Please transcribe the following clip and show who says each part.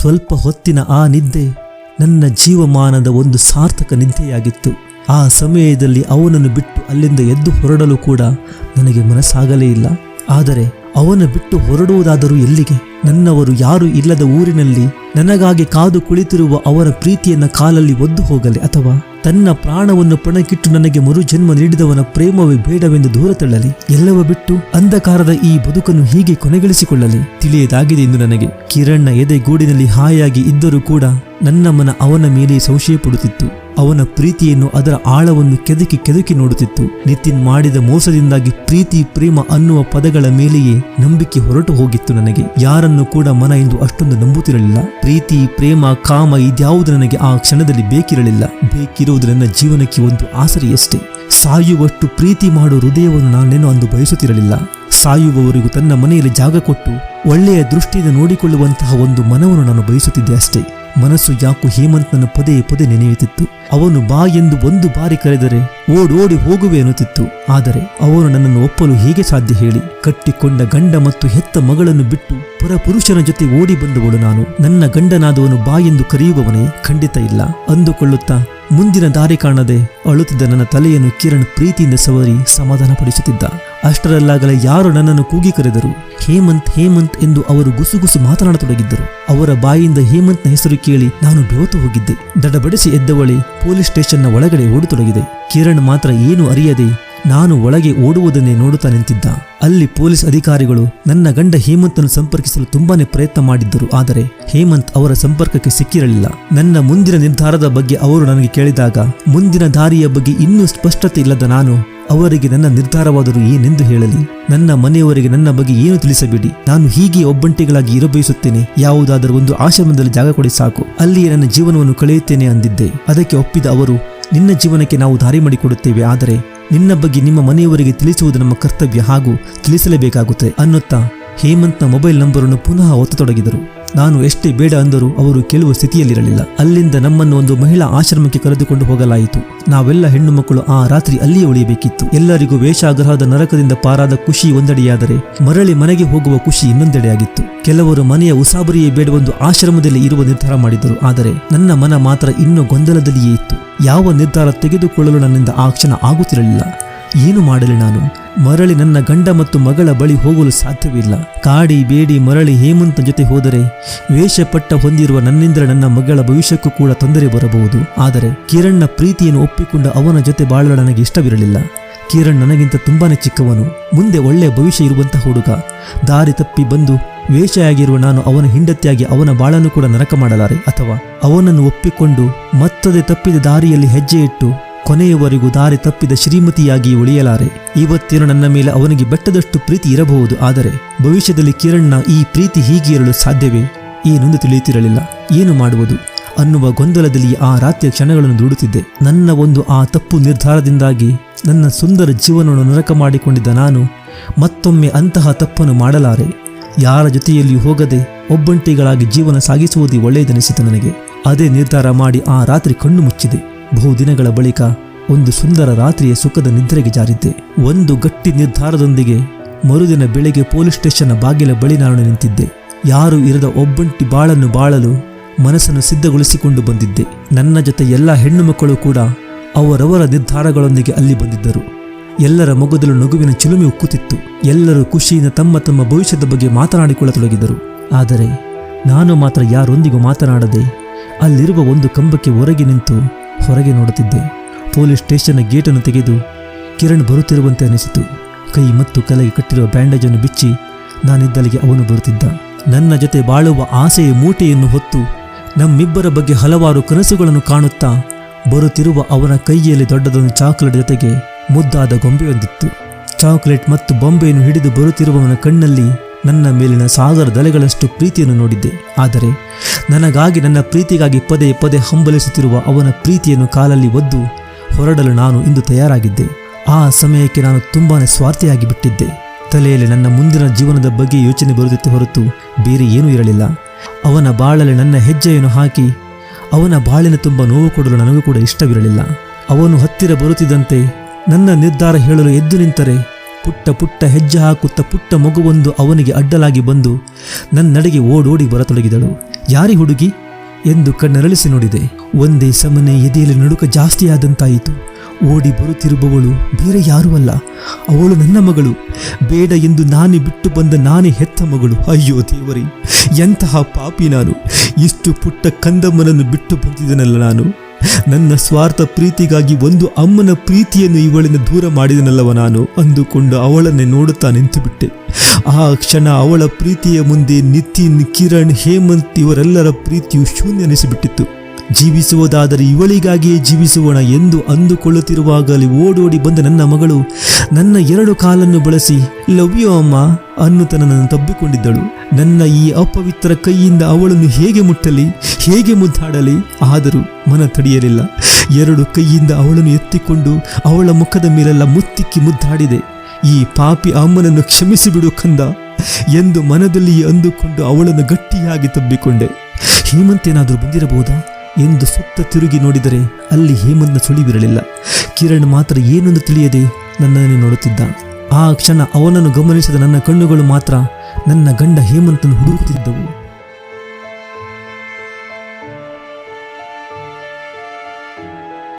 Speaker 1: ಸ್ವಲ್ಪ ಹೊತ್ತಿನ ಆ ನಿದ್ದೆ ನನ್ನ ಜೀವಮಾನದ ಒಂದು ಸಾರ್ಥಕ ನಿದ್ದೆಯಾಗಿತ್ತು. ಆ ಸಮಯದಲ್ಲಿ ಅವನನ್ನು ಬಿಟ್ಟು ಅಲ್ಲಿಂದ ಎದ್ದು ಹೊರಡಲು ಕೂಡ ನನಗೆ ಮನಸ್ಸಾಗಲೇ ಇಲ್ಲ. ಆದರೆ ಅವನ ಬಿಟ್ಟು ಹೊರಡುವುದಾದರೂ ಎಲ್ಲಿಗೆ? ನನ್ನವರು ಯಾರು ಇಲ್ಲದ ಊರಿನಲ್ಲಿ ನನಗಾಗಿ ಕಾದು ಕುಳಿತಿರುವ ಅವರ ಪ್ರೀತಿಯನ್ನ ಕಾಲಲ್ಲಿ ಒದ್ದು ಹೋಗಲಿ ಅಥವಾ? ತನ್ನ ಪ್ರಾಣವನ್ನು ಪಣಕ್ಕಿಟ್ಟು ನನಗೆ ಮರುಜನ್ಮ ನೀಡಿದವನ ಪ್ರೇಮವೇ ಬೇಡವೆಂದು ದೂರ ತಳ್ಳಲಿ. ಎಲ್ಲವ ಬಿಟ್ಟು ಅಂಧಕಾರದ ಈ ಬದುಕನ್ನು ಹೀಗೆ ಕೊನೆಗಳಿಸಿಕೊಳ್ಳಲಿ. ತಿಳಿಯದಾಗಿದೆ ಎಂದು ನನಗೆ. ಕಿರಣ್ಣ ಎದೆಗೂಡಿನಲ್ಲಿ ಹಾಯಾಗಿ ಇದ್ದರೂ ಕೂಡ ನನ್ನ ಮನ ಅವನ ಮೇಲೆ ಸಂಶಯ ಪಡುತ್ತಿತ್ತು ಅವನ ಪ್ರೀತಿಯನ್ನು ಅದರ ಆಳವನ್ನು ಕೆದಕಿ ಕೆದಕಿ ನೋಡುತ್ತಿತ್ತು. ನಿತಿನ್ ಮಾಡಿದ ಮೋಸದಿಂದಾಗಿ ಪ್ರೀತಿ, ಪ್ರೇಮ ಅನ್ನುವ ಪದಗಳ ಮೇಲೆಯೇ ನಂಬಿಕೆ ಹೊರಟು ಹೋಗಿತ್ತು ನನಗೆ. ಯಾರನ್ನು ಕೂಡ ಮನ ಎಂದು ಅಷ್ಟೊಂದು ನಂಬುತ್ತಿರಲಿಲ್ಲ. ಪ್ರೀತಿ, ಪ್ರೇಮ, ಕಾಮ ಇದ್ಯಾವುದು ನನಗೆ ಆ ಕ್ಷಣದಲ್ಲಿ ಬೇಕಿರಲಿಲ್ಲ. ಬೇಕಿರುವುದು ನನ್ನ ಜೀವನಕ್ಕೆ ಒಂದು ಆಸರೆಯಷ್ಟೇ. ಸಾಯುವಷ್ಟು ಪ್ರೀತಿ ಮಾಡುವ ಹೃದಯವನ್ನು ನಾನೇನೋ ಅಂದು ಬಯಸುತ್ತಿರಲಿಲ್ಲ. ಸಾಯುವವರಿಗೂ ತನ್ನ ಮನೆಯಲ್ಲಿ ಜಾಗ ಕೊಟ್ಟು ಒಳ್ಳೆಯ ದೃಷ್ಟಿಯಿಂದ ನೋಡಿಕೊಳ್ಳುವಂತಹ ಒಂದು ಮನವನ್ನು ನಾನು ಬಯಸುತ್ತಿದ್ದೆ ಅಷ್ಟೇ. ಮನಸ್ಸು ಯಾಕೋ ಹೇಮಂತನನ್ನು ಪದೇ ಪದೇ ನೆನೆಯುತ್ತಿತ್ತು. ಅವನು ಬಾ ಎಂದು ಒಂದು ಬಾರಿ ಕರೆದರೆ ಓಡೋಡಿ ಹೋಗುವೆ ಎನ್ನುತ್ತಿತ್ತು ಆದರೆ ಅವನು ನನ್ನನ್ನು ಒಪ್ಪಲು ಹೇಗೆ ಸಾಧ್ಯ ಹೇಳಿ. ಕಟ್ಟಿಕೊಂಡ ಗಂಡ ಮತ್ತು ಹೆತ್ತ ಮಗಳನ್ನು ಬಿಟ್ಟು ಪರಪುರುಷನ ಜೊತೆ ಓಡಿ ಬಂದವಳು ನಾನು. ನನ್ನ ಗಂಡನಾದವನು ಬಾ ಎಂದು ಕರೆಯುವವನೇ ಖಂಡಿತ ಇಲ್ಲ. ಅಂದುಕೊಳ್ಳುತ್ತಾ ಮುಂದಿನ ದಾರಿ ಕಾಣದೆ ಅಳುತ್ತಿದ್ದ ನನ್ನ ತಲೆಯನ್ನು ಕಿರಣ್ ಪ್ರೀತಿಯಿಂದ ಸವರಿ ಸಮಾಧಾನಪಡಿಸುತ್ತಿದ್ದ. ಅಷ್ಟರಲ್ಲಾಗಲೇ ಯಾರು ನನ್ನನ್ನು ಕೂಗಿ ಕರೆದರು? ಹೇಮಂತ್ ಹೇಮಂತ್ ಎಂದು ಅವರು ಗುಸುಗುಸು ಮಾತನಾಡತೊಡಗಿದ್ದರು. ಅವರ ಬಾಯಿಂದ ಹೇಮಂತ್ನ ಹೆಸರು ಕೇಳಿ ನಾನು ಬೆವತು ಹೋಗಿದ್ದೆ. ದಡಬಡಿಸಿ ಎದ್ದವಳೆ ಪೊಲೀಸ್ ಸ್ಟೇಷನ್ನ ಒಳಗಡೆ ಓಡತೊಡಗಿದೆ. ಕಿರಣ್ ಮಾತ್ರ ಏನು ಅರಿಯದೆ ನಾನು ಒಳಗೆ ಓಡುವುದನ್ನೇ ನೋಡುತ್ತಾ ನಿಂತಿದ್ದ. ಅಲ್ಲಿ ಪೊಲೀಸ್ ಅಧಿಕಾರಿಗಳು ನನ್ನ ಗಂಡ ಹೇಮಂತನ್ನು ಸಂಪರ್ಕಿಸಲು ತುಂಬಾನೇ ಪ್ರಯತ್ನ ಮಾಡಿದ್ದರು. ಆದರೆ ಹೇಮಂತ್ ಅವರ ಸಂಪರ್ಕಕ್ಕೆ ಸಿಕ್ಕಿರಲಿಲ್ಲ. ನನ್ನ ಮುಂದಿನ ನಿರ್ಧಾರದ ಬಗ್ಗೆ ಅವರು ನನಗೆ ಕೇಳಿದಾಗ, ಮುಂದಿನ ದಾರಿಯ ಬಗ್ಗೆ ಇನ್ನೂ ಸ್ಪಷ್ಟತೆ ಇಲ್ಲದ ನಾನು ಅವರಿಗೆ ನನ್ನ ನಿರ್ಧಾರವಾದರೂ ಏನೆಂದು ಹೇಳಲಿ? ನನ್ನ ಮನೆಯವರಿಗೆ ನನ್ನ ಬಗ್ಗೆ ಏನು ತಿಳಿಸಬೇಡಿ? ನಾನು ಹೀಗೆ ಒಬ್ಬಂಟಿಗಳಾಗಿ ಇರಬಯಸುತ್ತೇನೆ. ಯಾವುದಾದರೂ ಒಂದು ಆಶ್ರಮದಲ್ಲಿ ಜಾಗ ಕೊಡಿ ಸಾಕು. ಅಲ್ಲಿಯೇ ನನ್ನ ಜೀವನವನ್ನು ಕಳೆಯುತ್ತೇನೆ ಅಂದಿದ್ದೆ. ಅದಕ್ಕೆ ಒಪ್ಪಿದ ಅವರು, ನಿನ್ನ ಜೀವನಕ್ಕೆ ನಾವು ದಾರಿ ಮಾಡಿಕೊಡುತ್ತೇವೆ, ಆದರೆ ನಿನ್ನ ಬಗ್ಗೆ ನಿಮ್ಮ ಮನೆಯವರಿಗೆ ತಿಳಿಸುವುದು ನಮ್ಮ ಕರ್ತವ್ಯ ಹಾಗೂ ತಿಳಿಸಲೇಬೇಕಾಗುತ್ತದೆ ಅನ್ನುತ್ತಾ ಹೇಮಂತ್ನ ಮೊಬೈಲ್ ನಂಬರನ್ನು ಪುನಃ ಒತ್ತತೊಡಗಿದರು. ನಾನು ಎಷ್ಟೇ ಬೇಡ ಅಂದರೂ ಅವರು ಕೇಳುವ ಸ್ಥಿತಿಯಲ್ಲಿರಲಿಲ್ಲ. ಅಲ್ಲಿಂದ ನಮ್ಮನ್ನು ಒಂದು ಮಹಿಳಾ ಆಶ್ರಮಕ್ಕೆ ಕರೆದುಕೊಂಡು ಹೋಗಲಾಯಿತು. ನಾವೆಲ್ಲ ಹೆಣ್ಣು ಮಕ್ಕಳು ಆ ರಾತ್ರಿ ಅಲ್ಲಿಯೇ ಉಳಿಯಬೇಕಿತ್ತು. ಎಲ್ಲರಿಗೂ ವೇಷಾಗ್ರಹದ ನರಕದಿಂದ ಪಾರಾದ ಖುಷಿ ಒಂದೆಡೆಯಾದರೆ ಮರಳಿ ಮನೆಗೆ ಹೋಗುವ ಖುಷಿ ಇನ್ನೊಂದೆಡೆಯಾಗಿತ್ತು. ಕೆಲವರು ಮನೆಯ ಉಸಾಬರಿಯೇ ಬೇಡವೊಂದು ಆಶ್ರಮದಲ್ಲಿ ಇರುವ ನಿರ್ಧಾರ ಮಾಡಿದರು. ಆದರೆ ನನ್ನ ಮನ ಮಾತ್ರ ಇನ್ನೂ ಗೊಂದಲದಲ್ಲಿಯೇ ಇತ್ತು. ಯಾವ ನಿರ್ಧಾರ ತೆಗೆದುಕೊಳ್ಳಲು ನನ್ನಿಂದ ಆ ಕ್ಷಣ ಆಗುತ್ತಿರಲಿಲ್ಲ. ಏನು ಮಾಡಲಿ ನಾನು? ಮರಳಿ ನನ್ನ ಗಂಡ ಮತ್ತು ಮಗಳ ಬಳಿ ಹೋಗಲು ಸಾಧ್ಯವಿಲ್ಲ. ಕಾಡಿ, ಬೇಡಿ, ಮರಳಿ ಹೇಮಂತ ಜೊತೆ ಹೋದರೆ ವೇಷಪಟ್ಟ ಹೊಂದಿರುವ ನನ್ನಿಂದ ನನ್ನ ಮಗಳ ಭವಿಷ್ಯಕ್ಕೂ ಕೂಡ ತೊಂದರೆ ಬರಬಹುದು. ಆದರೆ ಕಿರಣ್ನ ಪ್ರೀತಿಯನ್ನು ಒಪ್ಪಿಕೊಂಡ ಅವನ ಜೊತೆ ಬಾಳಲು ನನಗೆ ಇಷ್ಟವಿರಲಿಲ್ಲ. ಕಿರಣ್ ನನಗಿಂತ ತುಂಬಾನೇ ಚಿಕ್ಕವನು. ಮುಂದೆ ಒಳ್ಳೆಯ ಭವಿಷ್ಯ ಇರುವಂತಹ ಹುಡುಗ. ದಾರಿ ತಪ್ಪಿ ಬಂದು ವೇಷೆಯಾಗಿರುವ ನಾನು ಅವನ ಹಿಂಡತಿಯಾಗಿ ಅವನ ಬಾಳನ್ನು ಕೂಡ ನರಕ ಮಾಡಲಾರೆ. ಅಥವಾ ಅವನನ್ನು ಒಪ್ಪಿಕೊಂಡು ಮತ್ತದೇ ತಪ್ಪಿದ ದಾರಿಯಲ್ಲಿ ಹೆಜ್ಜೆ ಇಟ್ಟು ಕೊನೆಯವರೆಗೂ ದಾರಿ ತಪ್ಪಿದ ಶ್ರೀಮತಿಯಾಗಿ ಉಳಿಯಲಾರೆ. ಇವತ್ತೇನು ನನ್ನ ಮೇಲೆ ಅವನಿಗೆ ಬೆಟ್ಟದಷ್ಟು ಪ್ರೀತಿ ಇರಬಹುದು? ಆದರೆ ಭವಿಷ್ಯದಲ್ಲಿ ಕಿರಣ್ನ ಈ ಪ್ರೀತಿ ಹೀಗೆ ಇರಲು ಸಾಧ್ಯವೇ? ಏನೊಂದು ತಿಳಿಯುತ್ತಿರಲಿಲ್ಲ. ಏನು ಮಾಡುವುದು? ಅನ್ನುವ ಗೊಂದಲದಲ್ಲಿ ಆ ರಾತ್ರಿಯ ಕ್ಷಣಗಳನ್ನು ದೂಡುತ್ತಿದ್ದೆ. ನನ್ನ ಒಂದು ಆ ತಪ್ಪು ನಿರ್ಧಾರದಿಂದಾಗಿ ನನ್ನ ಸುಂದರ ಜೀವನವನ್ನು ನರಕ ಮಾಡಿಕೊಂಡಿದ್ದ ನಾನು ಮತ್ತೊಮ್ಮೆ ಅಂತಹ ತಪ್ಪನ್ನು ಮಾಡಲಾರೆ. ಯಾರ ಜೊತೆಯಲ್ಲಿಯೂ ಹೋಗದೆ ಒಬ್ಬಂಟಿಗಳಾಗಿ ಜೀವನ ಸಾಗಿಸುವುದೇ ಒಳ್ಳೆಯದೆನಿಸಿತು ನನಗೆ. ಅದೇ ನಿರ್ಧಾರ ಮಾಡಿ ಆ ರಾತ್ರಿ ಕಣ್ಣು ಮುಚ್ಚಿದೆ. ಬಹುದಿನಗಳ ಬಳಿಕ ಒಂದು ಸುಂದರ ರಾತ್ರಿಯ ಸುಖದ ನಿದ್ರೆಗೆ ಜಾರಿದ್ದೆ. ಒಂದು ಗಟ್ಟಿ ನಿರ್ಧಾರದೊಂದಿಗೆ ಮರುದಿನ ಬೆಳಿಗ್ಗೆ ಪೊಲೀಸ್ ಸ್ಟೇಷನ್ನ ಬಾಗಿಲ ಬಳಿ ನಾನು ನಿಂತಿದ್ದೆ. ಯಾರು ಇರದ ಒಬ್ಬಂಟಿ ಬಾಳನ್ನು ಬಾಳಲು ಮನಸ್ಸನ್ನು ಸಿದ್ಧಗೊಳಿಸಿಕೊಂಡು ಬಂದಿದ್ದೆ. ನನ್ನ ಜೊತೆ ಎಲ್ಲ ಹೆಣ್ಣು ಮಕ್ಕಳು ಕೂಡ ಅವರವರ ನಿರ್ಧಾರಗಳೊಂದಿಗೆ ಅಲ್ಲಿ ಬಂದಿದ್ದರು. ಎಲ್ಲರ ಮೊಗದಲು ನಗುವಿನ ಚಿಲುಮೆ ಉಕ್ಕುತ್ತಿತ್ತು ಎಲ್ಲರೂ ಖುಷಿಯಿಂದ ತಮ್ಮ ತಮ್ಮ ಭವಿಷ್ಯದ ಬಗ್ಗೆ ಮಾತನಾಡಿಕೊಳ್ಳತೊಡಗಿದರು. ಆದರೆ ನಾನು ಮಾತ್ರ ಯಾರೊಂದಿಗೂ ಮಾತನಾಡದೆ ಅಲ್ಲಿರುವ ಒಂದು ಕಂಬಕ್ಕೆ ಹೊರಗೆ ನಿಂತು ಹೊರಗೆ ನೋಡುತ್ತಿದ್ದೆ. ಪೊಲೀಸ್ ಸ್ಟೇಷನ್ನ ಗೇಟನ್ನು ತೆಗೆದು ಕಿರಣ್ ಬರುತ್ತಿರುವಂತೆ ಅನಿಸಿತು. ಕೈ ಮತ್ತು ಕಲೆಗೆ ಕಟ್ಟಿರುವ ಬ್ಯಾಂಡೇಜನ್ನು ಬಿಚ್ಚಿ ನಾನಿದ್ದಲ್ಲಿಗೆ ಅವನು ಬರುತ್ತಿದ್ದ. ನನ್ನ ಜೊತೆ ಬಾಳುವ ಆಸೆಯ ಮೂಟೆಯನ್ನು ಹೊತ್ತು ನಮ್ಮಿಬ್ಬರ ಬಗ್ಗೆ ಹಲವಾರು ಕನಸುಗಳನ್ನು ಕಾಣುತ್ತಾ ಬರುತ್ತಿರುವ ಅವನ ಕೈಯಲ್ಲಿ ದೊಡ್ಡದೊಂದು ಚಾಕ್ಲೇಟ್ ಜೊತೆಗೆ ಮುದ್ದಾದ ಗೊಂಬೆಯೊಂದಿತ್ತು. ಚಾಕ್ಲೇಟ್ ಮತ್ತು ಬೊಂಬೆಯನ್ನು ಹಿಡಿದು ಬರುತ್ತಿರುವವನ ಕಣ್ಣಲ್ಲಿ ನನ್ನ ಮೇಲಿನ ಸಾಗರ ದಲೆಗಳಷ್ಟು ಪ್ರೀತಿಯನ್ನು ನೋಡಿದ್ದೆ. ಆದರೆ ನನಗಾಗಿ ನನ್ನ ಪ್ರೀತಿಗಾಗಿ ಪದೇ ಪದೇ ಹಂಬಲಿಸುತ್ತಿರುವ ಅವನ ಪ್ರೀತಿಯನ್ನು ಕಾಲಲ್ಲಿ ಒದ್ದು ಹೊರಡಲು ನಾನು ಇಂದು ತಯಾರಾಗಿದ್ದೆ. ಆ ಸಮಯಕ್ಕೆ ನಾನು ತುಂಬಾ ಸ್ವಾರ್ಥಿಯಾಗಿ ಬಿಟ್ಟಿದ್ದೆ. ತಲೆಯಲ್ಲಿ ನನ್ನ ಮುಂದಿನ ಜೀವನದ ಬಗ್ಗೆ ಯೋಚನೆ ಬರುತ್ತಿತ್ತು ಹೊರತು ಬೇರೆ ಏನೂ ಇರಲಿಲ್ಲ. ಅವನ ಬಾಳಲ್ಲಿ ನನ್ನ ಹೆಜ್ಜೆಯನ್ನು ಹಾಕಿ ಅವನ ಬಾಳಿನ ತುಂಬ ನೋವು ಕೊಡಲು ನನಗೂ ಕೂಡ ಇಷ್ಟವಿರಲಿಲ್ಲ. ಅವನು ಹತ್ತಿರ ಬರುತ್ತಿದ್ದಂತೆ ನನ್ನ ನಿರ್ಧಾರ ಹೇಳಲು ಎದ್ದು ನಿಂತರೆ ಪುಟ್ಟ ಪುಟ್ಟ ಹೆಜ್ಜೆ ಹಾಕುತ್ತ ಪುಟ್ಟ ಮಗುವೊಂದು ಅವನಿಗೆ ಅಡ್ಡಲಾಗಿ ಬಂದು ನನ್ನಡೆಗೆ ಓಡೋಡಿ ಬರತೊಡಗಿದಳು. ಯಾರಿ ಹುಡುಗಿ? ಎಂದು ಕಣ್ಣರಳಿಸಿ ನೋಡಿದೆ. ಒಂದೇ ಸಮನೆ ಎದೆಯಲ್ಲಿ ನಡುಕ ಜಾಸ್ತಿಯಾದಂತಾಯಿತು. ಓಡಿ ಬರುತ್ತಿರುವವಳು ಬೇರೆ ಯಾರೂ ಅಲ್ಲ. ಅವಳು ನನ್ನ ಮಗಳು. ಬೇಡ ಎಂದು ನಾನೇ ಬಿಟ್ಟು ಬಂದ ನಾನೇ ಹೆತ್ತ ಮಗಳು. ಅಯ್ಯೋ ದೇವರಿ, ಎಂತಹ ಪಾಪಿ ನಾನು. ಇಷ್ಟು ಪುಟ್ಟ ಕಂದಮ್ಮನನ್ನು ಬಿಟ್ಟು ಬಂದಿದ್ದನಲ್ಲ ನಾನು. ನನ್ನ ಸ್ವಾರ್ಥ ಪ್ರೀತಿಗಾಗಿ ಒಂದು ಅಮ್ಮನ ಪ್ರೀತಿಯನ್ನು ಇವಳಿಂದ ದೂರ ಮಾಡಿದನಲ್ಲವ ನಾನು? ಅಂದುಕೊಂಡು ಅವಳನ್ನೇ ನೋಡುತ್ತಾ ನಿಂತುಬಿಟ್ಟೆ ಆ ಕ್ಷಣ ಅವಳ ಪ್ರೀತಿಯ ಮುಂದೆ ನಿತಿನ್, ಕಿರಣ್, ಹೇಮಂತ್ ಇವರೆಲ್ಲರ ಪ್ರೀತಿಯು ಶೂನ್ಯ ಅನಿಸಿಬಿಟ್ಟಿತ್ತು ಜೀವಿಸುವುದಾದರೆ ಇವಳಿಗಾಗಿಯೇ ಜೀವಿಸುವೋಣ ಎಂದು ಅಂದುಕೊಳ್ಳುತ್ತಿರುವಾಗಲೇ ಓಡೋಡಿ ಬಂದ ನನ್ನ ಮಗಳು ನನ್ನ ಎರಡು ಕಾಲನ್ನು ಬಳಸಿ ಲವ್ ಯು ಅಮ್ಮ ಅನ್ನುತನನ್ನು ತಬ್ಬಿಕೊಂಡಿದ್ದಳು. ನನ್ನ ಈ ಅಪವಿತ್ರ ಕೈಯಿಂದ ಅವಳನ್ನು ಹೇಗೆ ಮುಟ್ಟಲಿ, ಹೇಗೆ ಮುದ್ದಾಡಲಿ ಆದರೂ ಮನ ತಡೆಯಲಿಲ್ಲ. ಎರಡು ಕೈಯಿಂದ ಅವಳನ್ನು ಎತ್ತಿಕೊಂಡು ಅವಳ ಮುಖದ ಮೇಲೆಲ್ಲ ಮುತ್ತಿಕ್ಕಿ ಮುದ್ದಾಡಿದೆ. ಈ ಪಾಪಿ ಅಮ್ಮನನ್ನು ಕ್ಷಮಿಸಿಬಿಡು ಕಂದ ಎಂದು ಮನದಲ್ಲಿ ಅಂದುಕೊಂಡು ಅವಳನ್ನು ಗಟ್ಟಿಯಾಗಿ ತಬ್ಬಿಕೊಂಡೆ. ಹೇಮಂತ್ ಏನಾದರೂ ಬಂದಿರಬಹುದಾ ಎಂದು ಸುತ್ತ ತಿರುಗಿ ನೋಡಿದರೆ ಅಲ್ಲಿ ಹೇಮಂತ್ನ ಸುಳಿವಿರಲಿಲ್ಲ. ಕಿರಣ್ ಮಾತ್ರ ಏನೊಂದು ತಿಳಿಯದೆ ನನ್ನನ್ನೇ ನೋಡುತ್ತಿದ್ದ. ಆ ಕ್ಷಣ ಅವನನ್ನು ಗಮನಿಸಿದ ನನ್ನ ಕಣ್ಣುಗಳು ಮಾತ್ರ ನನ್ನ ಗಂಡ ಹೇಮಂತನು ಹುಡುಕುತ್ತಿದ್ದವು.